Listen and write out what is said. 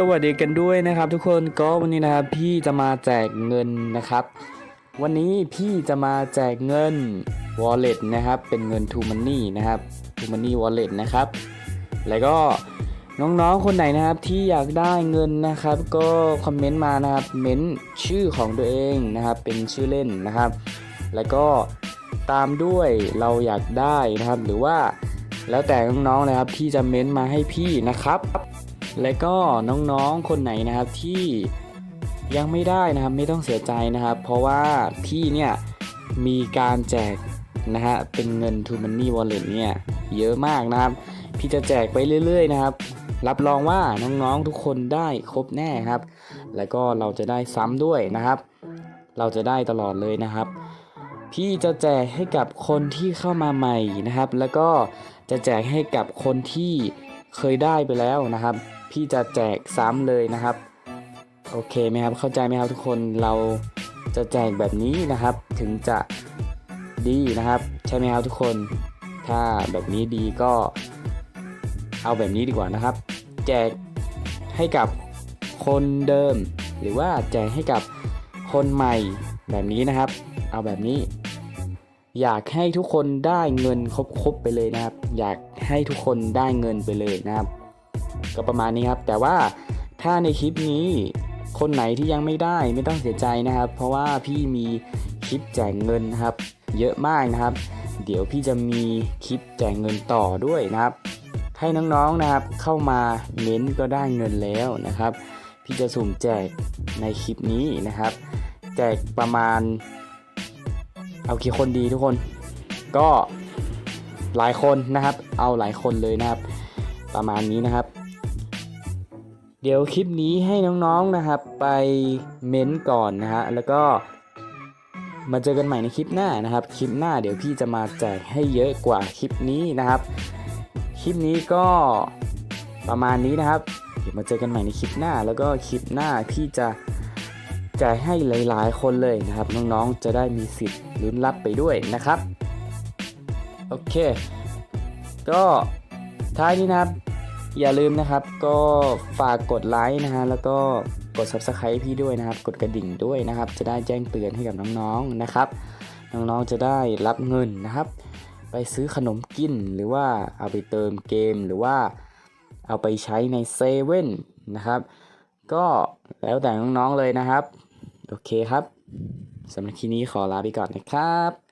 สวัสดีกันด้วยนะครับทุกคนก็วันนี้นะครับพี่จะมาแจกเงินนะครับ วันนี้พี่จะมาแจกเงิน wallet นะครับเป็นเงิน to money นะครับ to money wallet นะครับ แล้วก็น้องๆคนไหนนะครับที่อยากได้เงินนะครับ ก็คอมเมนต์มานะครับเม้นชื่อของตัวเองนะครับ เป็นชื่อเล่นนะครับ แล้วก็ตามด้วยเราอยากได้นะครับ หรือว่าแล้วแต่น้องๆนะครับที่จะเม้นมาให้พี่นะครับ และก็น้องๆคนไหนนะครับที่ยังไม่ได้นะครับไม่ต้องเสียใจนะครับ เพราะว่าพี่เนี่ยมีการแจกนะฮะเป็นเงิน to money wallet เนี่ยเยอะมากนะครับ พี่จะแจกไปเรื่อย ๆ นะครับ รับรองว่าน้องๆทุกคนได้ครบแน่ครับ แล้วก็เราจะได้ซ้ำด้วยนะครับ เราจะได้ตลอดเลยนะครับ พี่จะแจกให้กับคนที่เข้ามาใหม่นะครับ แล้วก็จะแจกให้กับคนที่เคยได้ไปแล้วนะครับ พี่จะแจกซ้ำเลยนะครับ โอเคไหมครับเข้าใจไหมครับทุกคนเราจะแจกแบบนี้นะครับ ถึงจะดีนะครับ ใช่ไหมครับทุกคน ถ้าแบบนี้ดีก็เอาแบบนี้ดีกว่านะครับ แจกให้กับคนเดิม หรือว่าแจกให้กับคนใหม่แบบนี้นะครับ เอาแบบนี้ อยากให้ทุกคนได้เงินครบๆไปเลยนะครับ อยากให้ทุกคนได้เงินไปเลยนะครับ ก็ประมาณนี้ครับ แต่ว่าถ้าในคลิปนี้คนไหนที่ยังไม่ได้ไม่ต้องเสียใจนะครับ เพราะว่าพี่มีคลิปแจกเงินนะครับ เยอะมากนะครับ เดี๋ยวพี่จะมีคลิปแจกเงินต่อด้วยนะครับ ให้น้องๆนะครับเข้ามาเม้นก็ได้เงินแล้วนะครับ พี่จะสุ่มแจกในคลิปนี้นะครับ แจกประมาณ เอากี่คนดีทุกคน ก็หลายคนนะครับ เอาหลายคนเลยนะครับ ประมาณนี้นะครับ เดี๋ยวคลิปนี้ให้น้องๆนะครับ ไปเม้นต์ก่อนนะฮะแล้วก็มาเจอกันใหม่ในคลิปหน้านะครับ คลิปหน้าเดี๋ยวพี่จะมาแจกให้เยอะกว่าคลิปนี้นะครับ คลิปนี้ก็ประมาณนี้นะครับ เดี๋ยวมาเจอกันใหม่ในคลิปหน้า แล้วก็คลิปหน้าพี่จะแจกให้หลาย ๆ คนเลยนะครับ น้องๆจะได้มีสิทธิ์ลุ้นรับไปด้วยนะครับ โอเค ก็ท้ายนี้นะครับ อย่าลืมนะครับ ก็ฝากกดไลค์นะฮะแล้วก็กด subscribe พี่ด้วยนะครับ กดกระดิ่งด้วยนะครับ จะได้แจ้งเตือนให้กับน้องๆนะครับ น้องๆจะได้รับเงินนะครับ ไปซื้อขนมกินหรือว่าเอาไปเติมเกมหรือว่าเอาไปใช้ในเซเว่นนะครับ ก็แล้วแต่น้องๆเลยนะครับ โอเคครับสำหรับคลิปนี้ขอลาไปก่อนนะครับ